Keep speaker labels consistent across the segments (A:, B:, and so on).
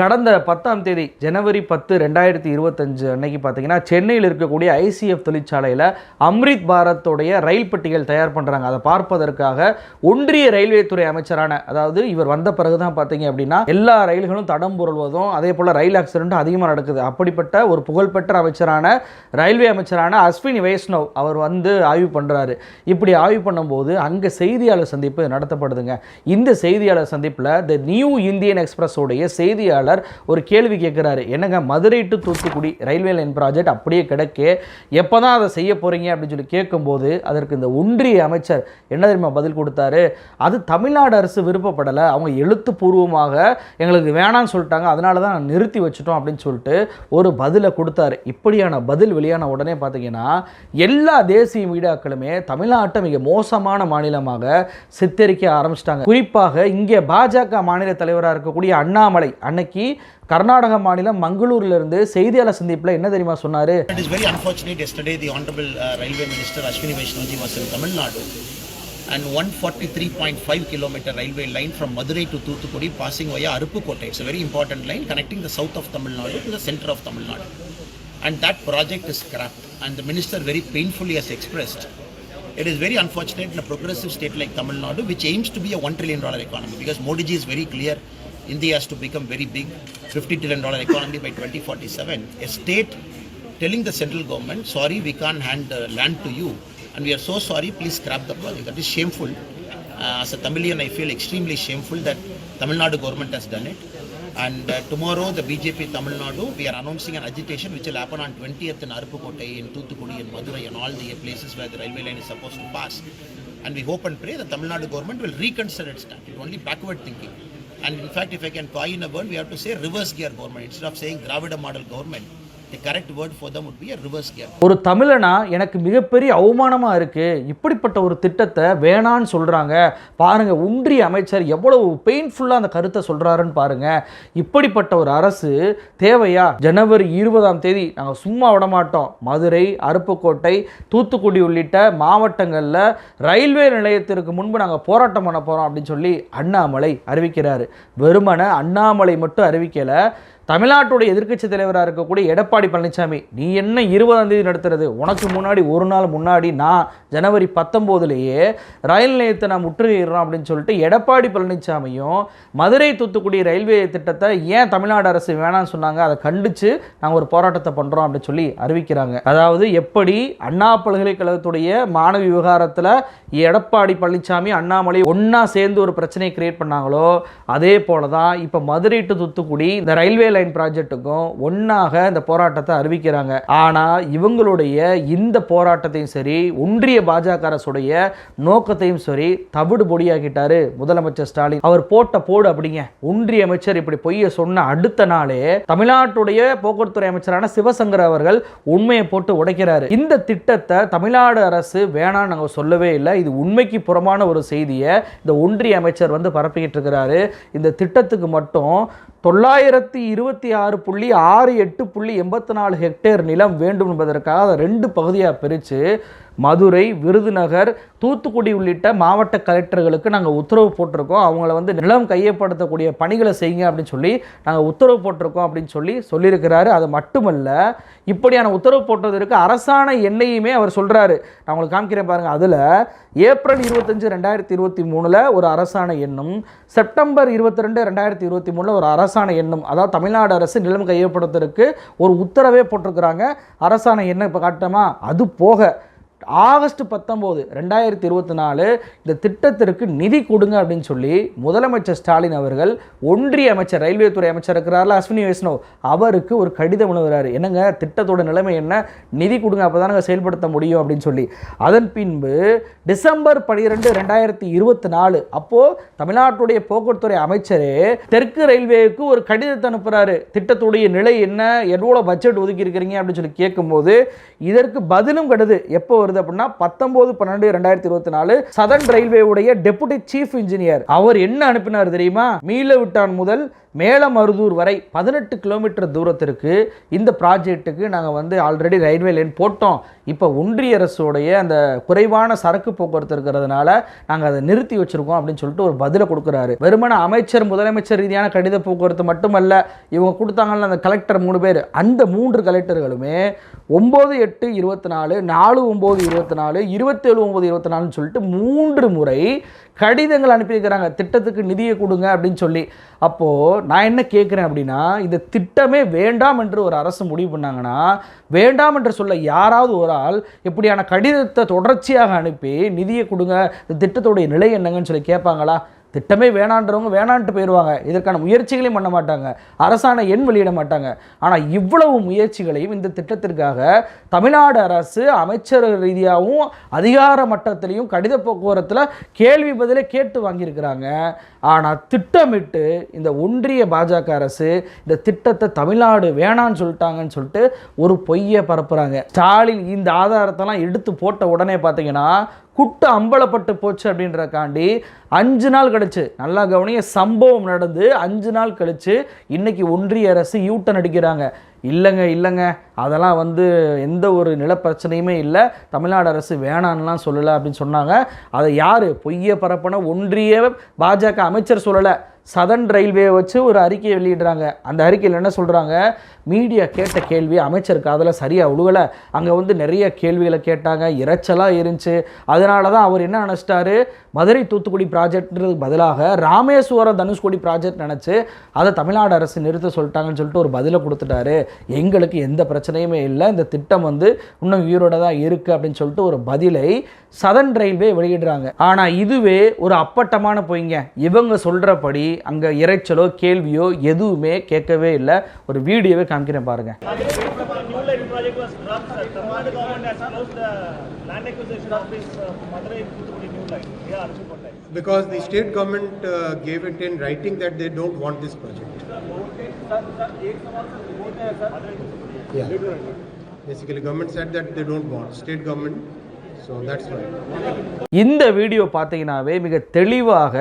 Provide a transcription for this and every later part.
A: கடந்த பத்தாம் தேதி ஜனவரி பத்து ரெண்டாயிரத்தி இருபத்தஞ்சு அன்னைக்கு பார்த்தீங்கன்னா சென்னையில் இருக்கக்கூடிய ஐசிஎஃப் தொழிற்சாலையில் அம்ரித் பாரத்தோடைய ரயில் பெட்டிகள் தயார் பண்ணுறாங்க அதை பார்ப்பதற்காக ஒன்றிய ரயில்வே துறை அமைச்சரான அதாவது இவர் வந்த பிறகு தான் பார்த்தீங்க அப்படின்னா எல்லா ரயில்களும் தடம் புரள்வதும் அதே போல் ரயில் ஆக்சிடென்ட்டும் அதிகமாக நடக்குது. அப்படிப்பட்ட ஒரு புகழ்பெற்ற அமைச்சரான ரயில்வே அமைச்சரான அஸ்வினி வைஷ்ணவ் அவர் வந்து ஆய்வு பண்ணுறாரு இப்படி ஆய்வு பண்ணும்போது அங்கே செய்தியாளர் சந்திப்பு நடத்தப்படுதுங்க. இந்த செய்தியாளர் சந்திப்பில் த நியூ இந்தியன் எக்ஸ்பிரஸோடைய செய்தியாளர் ஒரு கேள்வி கேட்குறாரு என்னங்க Madurai to Thoothukudi railway line project அப்படியே கிடக்கு எப்போ தான் அதை செய்ய போகிறீங்க அப்படின்னு சொல்லி கேட்கும்போது அதற்கு இந்த ஒன்றிய அமைச்சர் என்ன தெரியுமா பதில் கொடுத்தாரு? அது தமிழ்நாடு அரசு விருப்பப்படலை. அவங்க எழுத்துப்பூர்வமாக எங்களுக்கு வேணாம்னு சொல்லிட்டாங்க. அதனால தான் நிறுத்தி வச்சுட்டோம். அப்படின்னு சொல்லிட்டு ஒரு பதிலை கொடுத்தாரு. இப்படியான பதில் வெளியான உடனே பார்த்தீங்கன்னா எல்லா தேசிய மீடியாக்களுமே தமிழ்நாட்டை மிக மோசமான மாநிலமாக சித்தரிக்க ஆரம்பிச்சிட்டாங்க. குறிப்பாக இங்கே பாஜக மாநில தலைவராக இருக்கக்கூடிய அண்ணாமலை அன்னைக்கு கர்நாடக மாநிலம் மங்களூர்ல இருந்து செய்தியாளர் சந்திப்பில் என்ன தெரியுமா சொன்னாரு
B: It is very unfortunate. Yesterday, the Honorable uh, Railway Minister Ashwini Vaishnavi was in Tamil Nadu, and 143.5 kilometer railway line from Madurai to Thoothukudi passing via Aruppukotte. It's a very important line connecting the south of Tamil Nadu to the center of Tamil Nadu. And that project is scrapped. And the minister very painfully has expressed. It is very unfortunate in a progressive state like Tamil Nadu, which aims to be a one trillion dollar economy, because Modi ji is very clear. India has to become very big, 50 trillion dollar economy by 2047. A state telling the central government, sorry, we can't hand land to you, and we are so sorry, please scrap the project. That is shameful. Uh, as a Tamilian, I feel extremely shameful that Tamil Nadu government has done it. And uh, tomorrow, the BJP Tamil Nadu, we are announcing an agitation which will happen on 20th in Aruppukotte, in Toothukudi, in Madurai, and all the places where the railway line is supposed to pass. And we hope and pray that Tamil Nadu government will reconsider its stand. It's only backward thinking. And in fact, if I can coin a word, we have to say reverse gear government. Instead of saying Dravida model government, the
A: ஒரு தமிழனா எனக்கு மிகப்பெரிய அவமானமாக இருக்குது இப்படிப்பட்ட ஒரு திட்டத்தை வேணான்னு சொல்கிறாங்க பாருங்க ஒன்றிய அமைச்சர் எவ்வளவு பெயின்ஃபுல்லாக அந்த கருத்தை சொல்கிறாருன்னு பாருங்க. இப்படிப்பட்ட ஒரு அரசு தேவையா? ஜனவரி இருபதாம் தேதி நாங்கள் சும்மா விடமாட்டோம். மதுரை அருப்புக்கோட்டை தூத்துக்குடி உள்ளிட்ட மாவட்டங்களில் ரயில்வே நிலையத்திற்கு முன்பு நாங்கள் போராட்டம் பண்ண போகிறோம் அப்படின்னு சொல்லி அண்ணாமலை அறிவிக்கிறாரு. வெறுமனை அண்ணாமலை மட்டும் அறிவிக்கலை. தமிழ்நாட்டுடைய எதிர்க்கட்சி தலைவராக இருக்கக்கூடிய எடப்பாடி பழனிசாமி நீ என்ன இருபதாம் தேதி நடத்துறது? உனக்கு முன்னாடி ஒரு நாள் முன்னாடி நான் ஜனவரி பத்தொம்போதுலேயே ரயில் நிலையத்தை நான் முற்றுகையிடுறோம் அப்படின்னு சொல்லிட்டு எடப்பாடி பழனிசாமியும் மதுரை தூத்துக்குடி ரயில்வே திட்டத்தை ஏன் தமிழ்நாடு அரசு வேணாம்னு சொன்னாங்க? அதை கண்டித்து நாங்கள் ஒரு போராட்டத்தை பண்ணுறோம் அப்படின்னு சொல்லி அறிவிக்கிறாங்க. அதாவது எப்படி அண்ணா பல்கலைக்கழகத்துடைய மாணவி விவகாரத்தில் எடப்பாடி பழனிசாமி அண்ணாமலை ஒன்றா சேர்ந்து ஒரு பிரச்சனையை கிரியேட் பண்ணாங்களோ அதே போல தான் இப்போ மதுரை டு தூத்துக்குடி இந்த ரயில்வே லைன் ப்ராஜெக்ட்டுக்கும் ஒன்றாக இந்த போராட்டத்தை அறிவிக்கிறாங்க. ஆனால் இவங்களுடைய இந்த போராட்டத்தையும் சரி ஒன்றிய பாஜக அரசுடைய நோக்கத்தையும் சரி தவிடு பொடியாக்கிட்டாரு முதலமைச்சர் ஸ்டாலின். அவர் போட்ட போடு அப்படிங்க. ஒன்றிய அமைச்சர் இப்படி பொய்ய சொன்ன அடுத்த நாளே தமிழ்நாட்டுடைய போக்குவரத்துறை அமைச்சரான சிவசங்கர் அவர்கள் உண்மையை போட்டு உடைக்கிறாரு. இந்த திட்டத்தை தமிழ்நாடு அரசு வேணாம் நாங்கள் சொல்லவே இல்லை. இது உண்மைக்கு புறமான ஒரு செய்தியை இந்த ஒன்றிய அமைச்சர் வந்து பரப்பிக்கிட்டு இருக்கிறாரு. இந்த திட்டத்துக்கு மட்டும் தொள்ளாயிரத்தி இருபத்தி ஆறு புள்ளி ஆறு எட்டு புள்ளி எண்பத்தி நாலு ஹெக்டேர் நிலம் வேண்டும் என்பதற்காக அதை ரெண்டு பகுதியாக பிரித்து மதுரை விருதுநகர் தூத்துக்குடி உள்ளிட்ட மாவட்ட கலெக்டர்களுக்கு நாங்கள் உத்தரவு போட்டிருக்கோம். அவங்கள வந்து நிலம் கையப்படுத்தக்கூடிய பணிகளை செய்யுங்க அப்படின்னு சொல்லி நாங்கள் உத்தரவு போட்டிருக்கோம் அப்படின்னு சொல்லி சொல்லியிருக்கிறாரு. அது மட்டுமல்ல இப்படியான உத்தரவு போட்டதற்கு அரசாணை எண்ணையுமே அவர் சொல்கிறாரு நான் உங்களுக்கு காமிக்கிறேன் பாருங்கள் அதில் ஏப்ரல் இருபத்தஞ்சு ரெண்டாயிரத்தி இருபத்தி மூணில் ஒரு அரசாணை எண்ணும் செப்டம்பர் இருபத்தி ரெண்டு ரெண்டாயிரத்தி இருபத்தி மூணில் ஒரு அரசாணை எண்ணும். அதாவது தமிழ்நாடு அரசு நிலம் கையப்படுத்துறதுக்கு ஒரு உத்தரவே போட்டிருக்கிறாங்க. அரசாணை என்ன இப்போ காட்டமா? அது போக ஆகஸ்ட் பத்தொம்போது ரெண்டாயிரத்தி இருபத்தி நாலு இந்த திட்டத்திற்கு நிதி கொடுங்க அப்படின்னு சொல்லி முதலமைச்சர் ஸ்டாலின் அவர்கள் ஒன்றிய அமைச்சர் ரயில்வே துறை அமைச்சர் இருக்கிறார்ல அஸ்வினி வைஷ்ணவ் அவருக்கு ஒரு கடிதம் எழுதுறாரு. என்னங்க? திட்டத்தோட நிலைமை என்ன? நிதி கொடுங்க அப்போ தானங்க செயல்படுத்த முடியும் அப்படின்னு சொல்லி. அதன் பின்பு டிசம்பர் பனிரெண்டு ரெண்டாயிரத்தி இருபத்தி நாலு அப்போது தமிழ்நாட்டுடைய போக்குவரத்துறை அமைச்சரே தெற்கு ரயில்வேக்கு ஒரு கடிதத்தை அனுப்புகிறாரு திட்டத்துடைய நிலை என்ன? எவ்வளோ பட்ஜெட் ஒதுக்கி இருக்கிறீங்க அப்படின்னு சொல்லி கேட்கும்போது இதற்கு பதிலும் கடுது. எப்போ வருது அப்படின்னா பத்தொன்பது பன்னெண்டு ரெண்டாயிரத்தி இருபத்தி நாலு சதன் ரயில்வேவுடைய டெபுட்டி சீஃப் இன்ஜினியர். அவர் என்ன அனுப்பினார் தெரியுமா? மீள விட்டான் முதல் மேலமருதூர் வரை பதினெட்டு கிலோமீட்டர் தூரத்திற்கு இந்த ப்ராஜெக்ட்டுக்கு நாங்கள் வந்து ஆல்ரெடி ரயில்வே லைன் போட்டோம். இப்போ ஒன்றிய அரசுடைய அந்த குறைவான சரக்கு போக்குவரத்து இருக்கிறதுனால நாங்கள் அதை நிறுத்தி வச்சுருக்கோம் அப்படின்னு சொல்லிட்டு ஒரு பதிலை கொடுக்குறாரு. வெறுமன அமைச்சர் முதலமைச்சர் ரீதியான கடித போக்குவரத்து மட்டுமல்ல இவங்க கொடுத்தாங்கல்ல அந்த கலெக்டர் மூணு பேர். அந்த மூன்று கலெக்டர்களுமே ஒம்பது எட்டு இருபத்தி நாலு நாலு ஒம்பது இருபத்தி நாலு இருபத்தேழு ஒம்பது இருபத்தி நாலுன்னு சொல்லிட்டு மூன்று முறை கடிதங்கள் அனுப்பியிருக்கிறாங்க. திட்டத்துக்கு நிதியை கொடுங்க அப்படின்னு சொல்லி. அப்போது நான் என்ன கேட்குறேன் அப்படின்னா இந்த திட்டமே வேண்டாம் என்று ஒரு அரசு முடிவு பண்ணாங்கன்னா வேண்டாம் என்று சொல்ல யாராவது ஒரு ஆள் இப்படியான கடிதத்தை தொடர்ச்சியாக அனுப்பி நிதியை கொடுங்க இந்த திட்டத்துடைய நிலை என்னங்கன்னு சொல்லி கேட்பாங்களா? திட்டமே வேணான்றவங்க வேணான்ட்டு போயிடுவாங்க. இதற்கான முயற்சிகளையும் பண்ண மாட்டாங்க. அரசாணை எண் வெளியிட மாட்டாங்க. ஆனால் இவ்வளவு முயற்சிகளையும் இந்த திட்டத்திற்காக தமிழ்நாடு அரசு அமைச்சர் ரீதியாகவும் அதிகார மட்டத்திலையும் கடித போக்குவரத்தில் கேள்வி பதிலே கேட்டு வாங்கியிருக்கிறாங்க. ஆனால் திட்டமிட்டு இந்த ஒன்றிய பாஜக அரசு இந்த திட்டத்தை தமிழ்நாடு வேணான்னு சொல்லிட்டாங்கன்னு சொல்லிட்டு ஒரு பொய்யை பரப்புகிறாங்க ஸ்டாலின் இந்த ஆதாரத்தெல்லாம் எடுத்து போட்ட உடனே பார்த்தீங்கன்னா குட்டு அம்பலப்பட்டு போச்சு அப்படின்றக்காண்டி அஞ்சு நாள் கழிச்சு நல்லா கவனிய சம்பவம் நடந்து அஞ்சு நாள் கழிச்சு இன்னைக்கு ஒன்றிய அரசு யூட்டன் அடிக்கிறாங்க. இல்லைங்க இல்லைங்க. அதெல்லாம் வந்து எந்த ஒரு நிலப்பிரச்சனையுமே இல்லை. தமிழ்நாடு அரசு வேணான்லாம் சொல்லலை அப்படின்னு சொன்னாங்க. அதை யார்? பொய்ய பரப்பின ஒன்றிய பாஜக அமைச்சர் சொல்லலை. சதன் ரயில்வே வச்சு ஒரு அறிக்கையை வெளியிடுறாங்க. அந்த அறிக்கையில் என்ன சொல்கிறாங்க மீடியா கேட்ட கேள்வி அமைச்சர் காதில் சரியாக உழுகலை. அங்கே வந்து நிறைய கேள்விகளை கேட்டாங்க இரைச்சலாக இருந்துச்சு. அதனால தான் அவர் என்ன நினச்சிட்டாரு? மதுரை தூத்துக்குடி ப்ராஜெக்ட்ன்றதுக்கு பதிலாக ராமேஸ்வரம் தனுஷ்கோடி ப்ராஜெக்ட் நினச்சி அதை தமிழ்நாடு அரசு நிறுத்த சொல்லிட்டாங்கன்னு சொல்லிட்டு ஒரு பதிலை கொடுத்துட்டாரு. எங்களுக்கு எந்த பிரச்சனையுமே இல்லை. இந்த திட்டம் வந்து இன்னும் உயிரோட தான் இருக்குது அப்படின்னு சொல்லிட்டு ஒரு பதிலை சதன் ரயில்வே வெளியிடுறாங்க. ஆனால் இதுவே ஒரு அப்பட்டமான பொய்ங்க. இவங்க சொல்கிறபடி அங்கே இரைச்சலோ கேள்வியோ எதுவுமே கேட்கவே இல்லை. ஒரு வீடியோவே காமிக்கிறேன் பாருங்க.
C: Because the state government uh, gave it in writing that they don't want this project. Yeah. Basically, government said that they don't want, state government, so that's why.
A: இந்த வீடியோ பார்த்தீங்கன்னாவே மிக தெளிவாக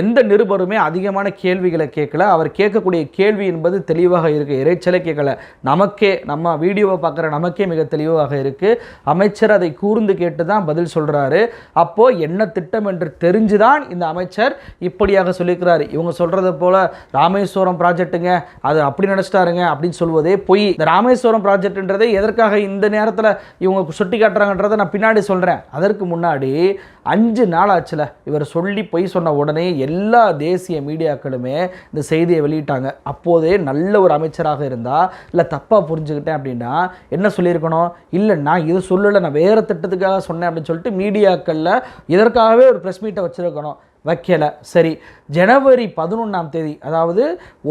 A: எந்த நிருபருமே அதிகமான கேள்விகளை கேட்கல. அவர் கேட்கக்கூடிய கேள்வி என்பது தெளிவாக இருக்குது இறைச்சலை கேட்கல. நமக்கே நம்ம வீடியோவை பார்க்குற நமக்கே மிக தெளிவாக இருக்குது அமைச்சர் அதை கூர்ந்து கேட்டு தான் பதில் சொல்கிறாரு அப்போது என்ன திட்டம் என்று தெரிஞ்சு தான் இந்த அமைச்சர் இப்படியாக சொல்லியிருக்கிறாரு. இவங்க சொல்கிறது போல் ராமேஸ்வரம் ப்ராஜெக்ட்டுங்க அது அப்படி நினச்சிட்டாருங்க அப்படின்னு சொல்வதே பொய். இந்த ராமேஸ்வரம் ப்ராஜெக்ட்ன்றதை எதற்காக இந்த நேரத்தில் இவங்க சுட்டி காட்டுறாங்கன்றதை நான் பின்னாடி சொல்கிறேன் அதற்கு முன்னாடி அஞ்சு நாள் ஆச்சுல. இவர் சொல்லி பொய் சொன்ன உடனே உடனே எல்லா தேசிய மீடியாக்களுமே இந்த செய்தியை வெளியிட்டாங்க. அப்போதே நல்ல ஒரு அமைச்சராக இருந்தால் இல்லை தப்பாக புரிஞ்சுக்கிட்டேன் அப்படின்னா என்ன சொல்லியிருக்கணும்? இல்லை நான் இது சொல்லலை நான் வேறு திட்டத்துக்காக சொன்னேன் அப்படின்னு சொல்லிட்டு மீடியாக்களில் இதற்காகவே ஒரு ப்ரெஸ் மீட்டை வச்சுருக்கணும். வைக்கலை. சரி ஜனவரி பதினொன்றாம் தேதி அதாவது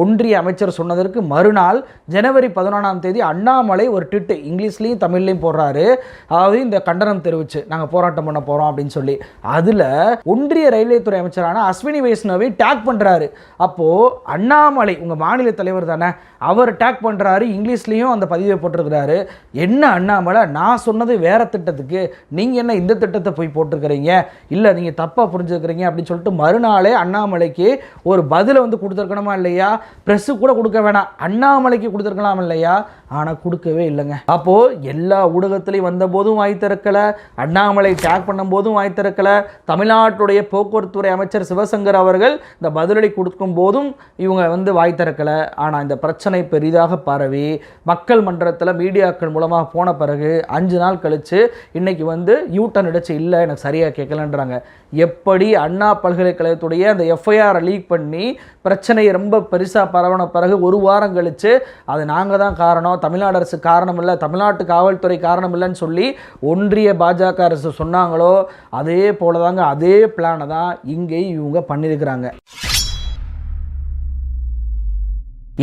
A: ஒன்றிய அமைச்சர் சொன்னதற்கு மறுநாள் ஜனவரி பதினொன்றாம் தேதி அண்ணாமலை ஒரு ட்விட்டு இங்கிலீஷ்லேயும் தமிழ்லையும் போடுறாரு. அதாவது இந்த கண்டனம் தெரிவிச்சு நாங்கள் போராட்டம் பண்ண போகிறோம் அப்படின்னு சொல்லி. அதில் ஒன்றிய ரயில்வே துறை அமைச்சரான அஸ்வினி வைஷ்ணவை டேக் பண்ணுறாரு அப்போது அண்ணாமலை உங்கள் மாநில தலைவர் தானே அவர் டேக் பண்ணுறாரு இங்கிலீஷ்லேயும் அந்த பதிவை போட்டிருக்கிறாரு. என்ன அண்ணாமலை நான் சொன்னது வேறு திட்டத்துக்கு நீங்கள் என்ன இந்த திட்டத்தை போய் போட்டிருக்கிறீங்க? இல்லை நீங்கள் தப்பாக புரிஞ்சுக்கிறீங்க அப்படின்னு சொல்லிட்டு மறுநாளே அண்ணாமலைக்கு ஒரு பதிலை வந்து கொடுத்துருக்கணுமா இல்லையா? ப்ரெஸ்ஸு கூட கொடுக்க வேணாம். அண்ணாமலைக்கு கொடுத்துருக்கலாம் இல்லையா? ஆனால் கொடுக்கவே இல்லைங்க. அப்போது எல்லா ஊடகத்துலேயும் வந்தபோதும் வாய் திறக்கலை. அண்ணாமலை டேக் பண்ணும்போதும் வாய் திறக்கலை. தமிழ்நாட்டுடைய போக்குவரத்துறை அமைச்சர் சிவசங்கர் அவர்கள் இந்த பதிலடி கொடுக்கும் போதும் இவங்க வந்து வாய் திறக்கலை. ஆனால் இந்த பிரச்சனை பெரிதாக பரவி மக்கள் மன்றத்தில் மீடியாக்கள் மூலமாக போன பிறகு அஞ்சு நாள் கழித்து இன்னைக்கு வந்து யூட்டன் அடிச்சு இல்லை எனக்கு சரியாக கேட்கலன்றாங்க எப்படி அண்ணா பல்கலைக்கழகத்துடைய அந்த எஃப்ஐஆரை லீக் பண்ணி பிரச்சனை ரொம்ப பெருசாக பரவன பிறகு ஒரு வாரம் கழித்து அது நாங்கள் தான் காரணம் தமிழ்நாடு அரசு காரணம் இல்லை தமிழ்நாட்டு காவல்துறை காரணம் இல்லைன்னு சொல்லி ஒன்றிய பாஜக அரசு சொன்னாங்களோ அதே போல தாங்க அதே பிளானை தான் இங்கேயும் இவங்க பண்ணியிருக்கிறாங்க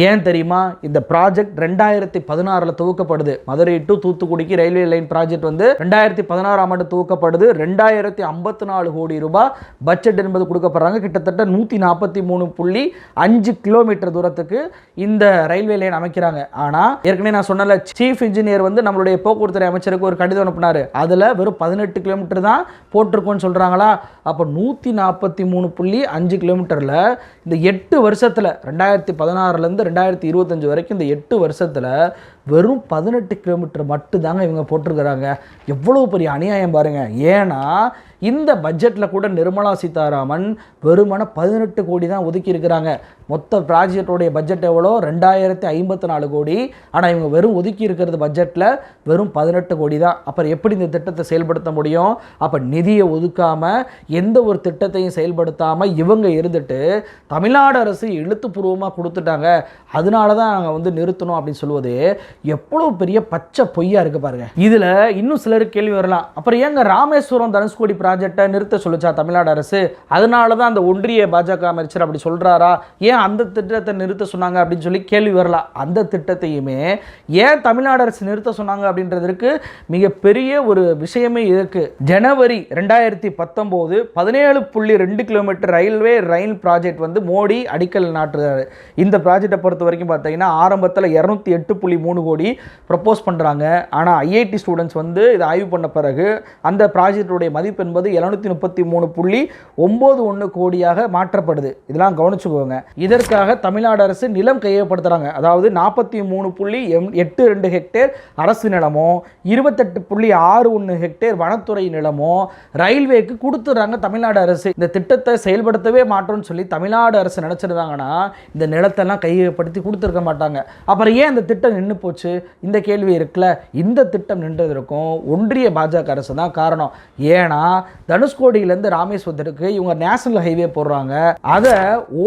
A: ஏன் தெரியுமா? இந்த ப்ராஜெக்ட் ரெண்டாயிரத்தி பதினாறில் துவக்கப்படுது. மதுரை டு தூத்துக்குடிக்கு ரயில்வே லைன் ப்ராஜெக்ட் வந்து ரெண்டாயிரத்தி பதினாறாம் ஆண்டு துவக்கப்படுது. ரெண்டாயிரத்தி ஐம்பத்தி நாலு கோடி ரூபாய் பட்ஜெட் என்பது கொடுக்கப்படுறாங்க. கிட்டத்தட்ட நூற்றி நாற்பத்தி மூணு புள்ளி அஞ்சு கிலோமீட்டர் தூரத்துக்கு இந்த ரயில்வே லைன் அமைக்கிறாங்க. ஆனால் ஏற்கனவே நான் சொன்னல சீஃப் இன்ஜினியர் வந்து நம்மளுடைய போக்குவரத்து அமைச்சருக்கு ஒரு கடிதம் அனுப்புனாரு. அதில் வெறும் பதினெட்டு கிலோமீட்டர் தான் போட்டிருக்கோன்னு சொல்கிறாங்களா அப்போ நூற்றி நாற்பத்தி மூணு புள்ளி அஞ்சு கிலோமீட்டரில் இந்த எட்டு வருஷத்தில் ரெண்டாயிரத்தி பதினாறுலேருந்து ரெண்டாயிரத்தி இருபத்தஞ்சு வரைக்கும் இந்த எட்டு வருஷத்தில் வெறும் பதினெட்டு கிலோமீட்டர் மட்டும்தாங்க இவங்க போட்டிருக்கிறாங்க. எவ்வளோ பெரிய அநியாயம் பாருங்கள் ஏன்னா இந்த பட்ஜெட்டில் கூட நிர்மலா சீதாராமன் வெறுமன பதினெட்டு கோடி தான் ஒதுக்கி இருக்கிறாங்க. மொத்த ப்ராஜெக்டோடைய பட்ஜெட் எவ்வளோ? ரெண்டாயிரத்தி ஐம்பத்தி நாலு கோடி. ஆனால் இவங்க வெறும் ஒதுக்கி இருக்கிறது பட்ஜெட்டில் வெறும் பதினெட்டு கோடி தான். அப்புறம் எப்படி இந்த திட்டத்தை செயல்படுத்த முடியும்? அப்போ நிதியை ஒதுக்காமல் எந்த ஒரு திட்டத்தையும் செயல்படுத்தாமல் இவங்க இருந்துட்டு தமிழ்நாடு அரசு எழுத்துப்பூர்வமாக கொடுத்துட்டாங்க. அதனால தான் நாங்கள் வந்து நிறுத்தணும் அப்படின்னு சொல்லுவது. எவ்வளோ பெரிய பச்சை பொய்யா இருக்கு பாருங்க. இதில் இன்னும் சிலருக்கு கேள்வி வரலாம். அப்புறம் ஏங்க ராமேஸ்வரம் தனுஷ்கோடி ப்ராஜெக்டை நிறுத்த சொல்லுச்சா தமிழ்நாடு அரசு? அதனால தான் அந்த ஒன்றிய பாஜக அமைச்சர் அப்படி சொல்றாரா? ஏன் அந்த திட்டத்தை நிறுத்த சொன்னாங்க அப்படின்னு சொல்லி கேள்வி வரலாம். அந்த திட்டத்தையுமே ஏன் தமிழ்நாடு அரசு நிறுத்த சொன்னாங்க அப்படின்றதற்கு மிகப்பெரிய ஒரு விஷயமே இருக்கு. ஜனவரி ரெண்டாயிரத்தி பத்தொம்போது பதினேழு புள்ளி ரெண்டு கிலோமீட்டர் ரயில்வே ரயில் ப்ராஜெக்ட் வந்து மோடி அடிக்கல் நாட்டுறாரு. இந்த ப்ராஜெக்டை பொறுத்த வரைக்கும் பார்த்தீங்கன்னா ஆரம்பத்தில் இரநூத்தி எட்டு புள்ளி மூணு கோடி ப்ரப்போஸ் பண்ணுறாங்க ஆனால் ஐஐடி ஸ்டூடெண்ட்ஸ் வந்து இதை ஆய்வு பண்ண பிறகு அந்த ப்ராஜெக்டுடைய மதிப்பு என்பது எழுநூற்றி முப்பத்தி மூணு புள்ளி ஒம்பது ஒன்று கோடியாக மாற்றப்படுது. இதெல்லாம் கவனிச்சுக்கோங்க. இதற்காக தமிழ்நாடு அரசு நிலம் கையகப்படுத்துகிறாங்க அதாவது நாற்பத்தி மூணு புள்ளி எம் எட்டு ரெண்டு ஹெக்டேர் அரசு நிலமோ இருபத்தெட்டு புள்ளி ஆறு ஒன்று ஹெக்டேர் வனத்துறை நிலமோ ரயில்வேக்கு கொடுத்துட்றாங்க தமிழ்நாடு அரசு. இந்த திட்டத்தை செயல்படுத்தவே மாட்டோம்னு சொல்லி தமிழ்நாடு அரசு நினச்சிருந்தாங்கன்னா இந்த நிலத்தெல்லாம் கையகப்படுத்தி கொடுத்துருக்க மாட்டாங்க. அப்புறம் ஏன் அந்த திட்டம் நின்று போச்சு? இந்த கேள்வி இருக்குல்ல இந்த திட்டம் நின்றதற்கும் ஒன்றிய பாஜக அரசு தான் காரணம். ஏன்னா தனுஷ்கோடியிலேருந்து ராமேஸ்வரத்துக்கு இவங்க நேஷனல் ஹைவே போடுறாங்க. அதை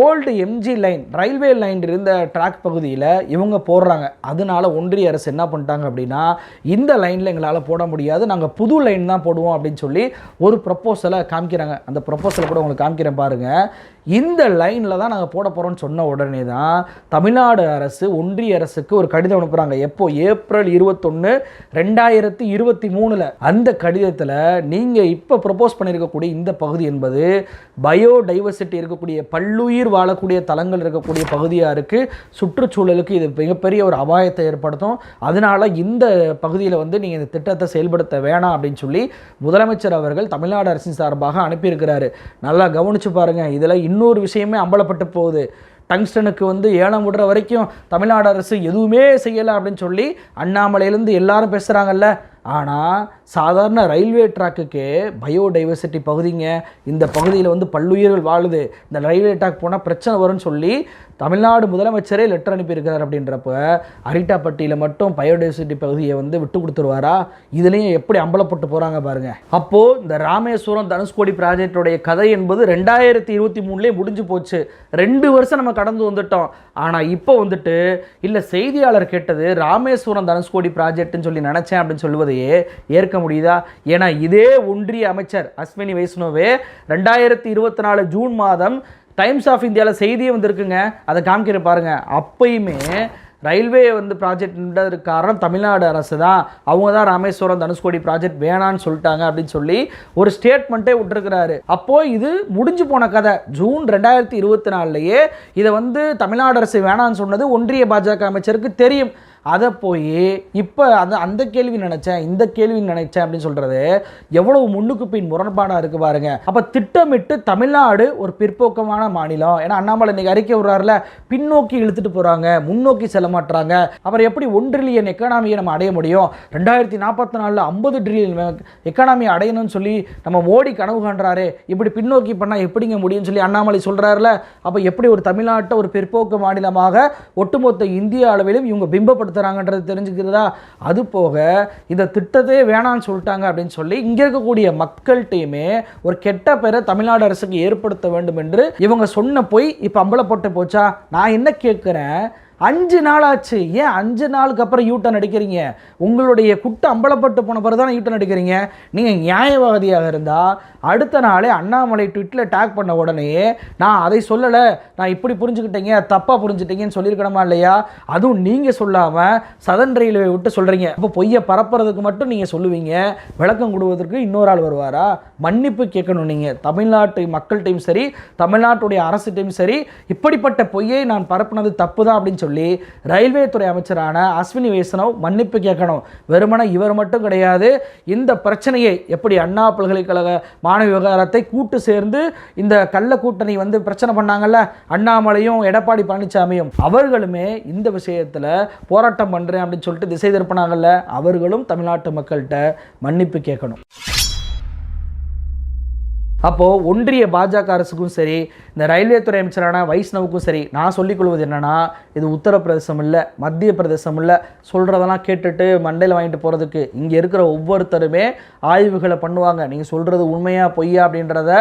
A: old MG line railway line இருந்த ட்ராக் பகுதியில் இவங்க போடுறாங்க. அதனால ஒன்றிய அரசு என்ன பண்ணிட்டாங்க அப்படின்னா இந்த லைனில் எங்களால் போட முடியாது நாங்கள் புது லைன் தான் போடுவோம் அப்படின்னு சொல்லி ஒரு ப்ரப்போசலை காமிக்கிறாங்க. அந்த ப்ரப்போசலை கூட உங்களுக்கு காமிக்கிறேன் பாருங்கள் இந்த லைனில் தான் நாங்கள் போட போகிறோம்னு சொன்ன உடனே தான் தமிழ்நாடு அரசு ஒன்றிய அரசுக்கு ஒரு கடிதம் அனுப்புகிறாங்க எப்போ? ஏப்ரல் இருபத்தொன்று ரெண்டாயிரத்தி இருபத்தி மூணில். அந்த கடிதத்தில் நீங்கள் இப்போ ப்ரப்போஸ் பண்ணியிருக்கக்கூடிய இந்த பகுதி என்பது பயோடைவர்சிட்டி இருக்கக்கூடிய பல்லுயிர் வாழக்கூடிய தலங்கள் இருக்கக்கூடிய பகுதியாக இருக்குது சுற்றுச்சூழலுக்கு இது மிகப்பெரிய ஒரு அபாயத்தை ஏற்படுத்தும். அதனால் இந்த பகுதியில் வந்து நீங்கள் இந்த திட்டத்தை செயல்படுத்த வேணாம் அப்படின்னு சொல்லி முதலமைச்சர் அவர்கள் தமிழ்நாடு அரசின் சார்பாக அனுப்பியிருக்கிறாரு. நல்லா கவனிச்சு பாருங்கள் இதில் இன்னொரு விஷயமே அம்பலப்பட்டு போகுது. டங்ஸ்டனுக்கு வந்து ஏலம் விடுற வரைக்கும் தமிழ்நாடு அரசு எதுவுமே செய்யலை அப்படின்னு சொல்லி அண்ணாமலையிலேருந்து எல்லாரும் பேசுகிறாங்கல்ல ஆனால் சாதாரண ரயில்வே ட்ராக்குக்கே பயோடைவர்சிட்டி பகுதிங்க. இந்த பகுதியில் வந்து பல்லுயிர்கள் வாழுது. இந்த ரயில்வே ட்ராக் போனால் பிரச்சனை வரும்னு சொல்லி தமிழ்நாடு முதலமைச்சரே லெட்டர் அனுப்பியிருக்கிறார் அப்படின்றப்ப அரிட்டாப்பட்டியில் மட்டும் பயோடைவர்சிட்டி பகுதியை வந்து விட்டு கொடுத்துருவாரா? இதுலேயும் எப்படி அம்பலப்பட்டு போகிறாங்க பாருங்கள் அப்போது இந்த ராமேஸ்வரம் தனுஷ்கோடி ப்ராஜெக்டோடைய கதை என்பது ரெண்டாயிரத்தி இருபத்தி மூணுலேயே முடிஞ்சு போச்சு. ரெண்டு வருஷம் நம்ம கடந்து வந்துட்டோம். ஆனால் இப்போ வந்துட்டு இல்லை செய்தியாளர் கேட்டது ராமேஸ்வரம் தனுஷ்கோடி ப்ராஜெக்ட்னு சொல்லி நினச்சேன் அப்படின்னு சொல்வதையே ஏற்க முடியுதா? ஏன்னா இதே ஒன்றிய அமைச்சர் அஸ்வினி வைஷ்ணவே ரெண்டாயிரத்தி இருபத்தி நாலு ஜூன் மாதம் டைம்ஸ் ஆஃப் இந்தியாவில் செய்தியே வந்திருக்குங்க. அதை காமிக்கிற பாருங்க. அப்பயுமே ரயில்வே வந்து ப்ராஜெக்ட்ன்றது காரணம் தமிழ்நாடு அரசு தான். அவங்க தான் ராமேஸ்வரம் தனுஷ்கோடி ப்ராஜெக்ட் வேணான்னு சொல்லிட்டாங்க அப்படின்னு சொல்லி ஒரு ஸ்டேட்மெண்ட்டே விட்டுருக்கிறாரு. அப்போது இது முடிஞ்சு போன கதை. ஜூன் ரெண்டாயிரத்தி இருபத்தி நாலுலையே இதை வந்து தமிழ்நாடு அரசு வேணான்னு சொன்னது ஒன்றிய பாஜக அமைச்சருக்கு தெரியும். அதை போய் இப்போ அந்த அந்த கேள்வி நினச்சேன் இந்த கேள்வி நினைச்சேன் அப்படின்னு சொல்கிறது எவ்வளவு முன்னுக்கு பின் முரண்பாடாக இருக்குது பாருங்க. அப்போ திட்டமிட்டு தமிழ்நாடு ஒரு பிற்போக்கமான மாநிலம். ஏன்னா அண்ணாமலை இன்னைக்கு அறிக்கை விடுறாருல பின்னோக்கி இழுத்துட்டு போகிறாங்க முன்னோக்கி செல்ல மாட்டுறாங்க அப்புறம் எப்படி ஒன் ட்ரில்லியன் எக்கானாமியை நம்ம அடைய முடியும்? ரெண்டாயிரத்தி நாற்பத்தி நாலில் ஐம்பது ட்ரில்லியன் எக்கானாமியை அடையணும்னு சொல்லி நம்ம மோடி கனவு காண்றாரு. இப்படி பின்னோக்கி பண்ணால் எப்படிங்க முடியும்னு சொல்லி அண்ணாமலை சொல்கிறாருல அப்போ எப்படி ஒரு தமிழ்நாட்டை ஒரு பிற்போக்கு மாநிலமாக ஒட்டுமொத்த இந்திய அளவிலும் இவங்க பிம்பப்படுத்துகிறாங்கன்றது தெரிஞ்சுக்கிறதா? அது போக இந்த திட்டத்தையே வேணான்னு சொல்லிட்டாங்க அப்படின்னு சொல்லி இங்கே இருக்கக்கூடிய மக்கள்கிட்டையுமே ஒரு கெட்ட பேரை தமிழ்நாடு அரசுக்கு ஏற்படுத்த வேண்டும் என்று இவங்க சொன்ன போய் இப்போ அம்பலப்பட்டு போச்சா? நான் என்ன கேட்குறேன் அஞ்சு நாள் ஆச்சு ஏன் அஞ்சு நாளுக்கு அப்புறம் யூட்டன் அடிக்கிறீங்க? உங்களுடைய குட்டு அம்பலப்பட்டு போன பிறகு தானே யூட்டன் அடிக்கிறீங்க. நீங்கள் நியாயவாதியாக இருந்தால் அடுத்த நாளே அண்ணாமலை ட்விட்டில் டேக் பண்ண உடனே நான் அதை சொல்லலை. நான் இப்படி புரிஞ்சுக்கிட்டீங்க தப்பாக புரிஞ்சுட்டீங்கன்னு சொல்லியிருக்கணுமா இல்லையா? அதுவும் நீங்கள் சொல்லாமல் சதன் ரயில்வே விட்டு சொல்கிறீங்க அப்போ பொய்யை பரப்புறதுக்கு மட்டும் நீங்கள் சொல்லுவீங்க. விளக்கம் கொடுவதற்கு இன்னொரு ஆள் வருவாரா? மன்னிப்பு கேட்கணும் நீங்கள் தமிழ்நாட்டு மக்கள்கிட்டையும் சரி தமிழ்நாட்டுடைய அரசுகிட்டையும் சரி இப்படிப்பட்ட பொய்யை நான் பரப்புனது தப்பு தான் அப்படின்னு சொல்லி ரயில்வே துறை அமைச்சரான அஸ்வினி வைஷ்ணவ் மன்னிப்பு கேட்கணும். வெறுமனே இவர் மட்டும் கிடையாது இந்த பிரச்சனையை எப்படி அண்ணா பல்கலைக்கழக மாணவ விவகாரத்தை கூட்டு சேர்ந்து இந்த கள்ள கூட்டணி வந்து பிரச்சனை பண்ணாங்கல்ல அண்ணாமலையும் எடப்பாடி பழனிசாமியும் அவர்களுமே இந்த விஷயத்தில் போராட்டம் பண்ணுறேன் அப்படின்னு சொல்லிட்டு திசை திருப்பினாங்கல்ல அவர்களும் தமிழ்நாட்டு மக்கள்கிட்ட மன்னிப்பு கேட்கணும். அப்போது ஒன்றிய பாஜக அரசுக்கும் சரி இந்த ரயில்வே துறை அமைச்சரான வைஷ்ணவுக்கும் சரி நான் சொல்லிக் கொள்வது இது உத்தரப்பிரதேசம் இல்லை மத்திய பிரதேசம் இல்லை சொல்கிறதெல்லாம் கேட்டுட்டு மண்டையில் வாங்கிட்டு போகிறதுக்கு இங்கே இருக்கிற ஒவ்வொருத்தருமே ஆய்வுகளை பண்ணுவாங்க. நீங்கள் சொல்கிறது உண்மையா பொய்யா அப்படின்றத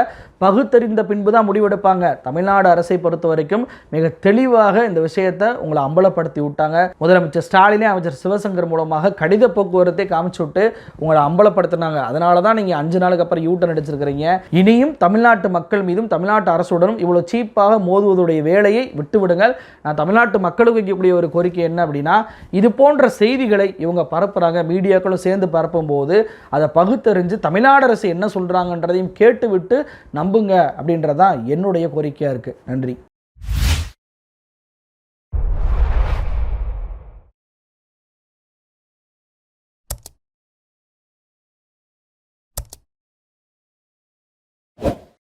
A: பகுத்தறிந்த பின்பு தான் முடிவெடுப்பாங்க. தமிழ்நாடு அரசை பொறுத்த வரைக்கும் மிக தெளிவாக இந்த விஷயத்தை உங்களை அம்பலப்படுத்தி விட்டாங்க. முதலமைச்சர் ஸ்டாலினே அமைச்சர் சிவசங்கர் மூலமாக கடித போக்குவரத்தை காமிச்சு விட்டு உங்களை அம்பலப்படுத்தினாங்க. அதனால தான் நீங்கள் அஞ்சு நாளுக்கு அப்புறம் யூட்டன் அடிச்சிருக்கிறீங்க. இனியும் தமிழ்நாட்டு மக்கள் மீதும் தமிழ்நாட்டு அரசுடனும் இவ்வளோ சீப்பாக மோதுவதுடைய வேலையை விட்டுவிடுங்கள். நான் தமிழ்நாட்டு மக்களுக்கு வைக்கக்கூடிய ஒரு கோரிக்கை என்ன அப்படின்னா இது போன்ற செய்திகளை இவங்க பரப்புகிறாங்க மீடியாக்களும் சேர்ந்து பரப்பும் போது அதை பகுத்தறிஞ்சு தமிழ்நாடு அரசு என்ன சொல்கிறாங்கன்றதையும் கேட்டுவிட்டு நம்புங்க அப்படின்றதான் என்னுடைய கோரிக்கையாக இருக்குது நன்றி.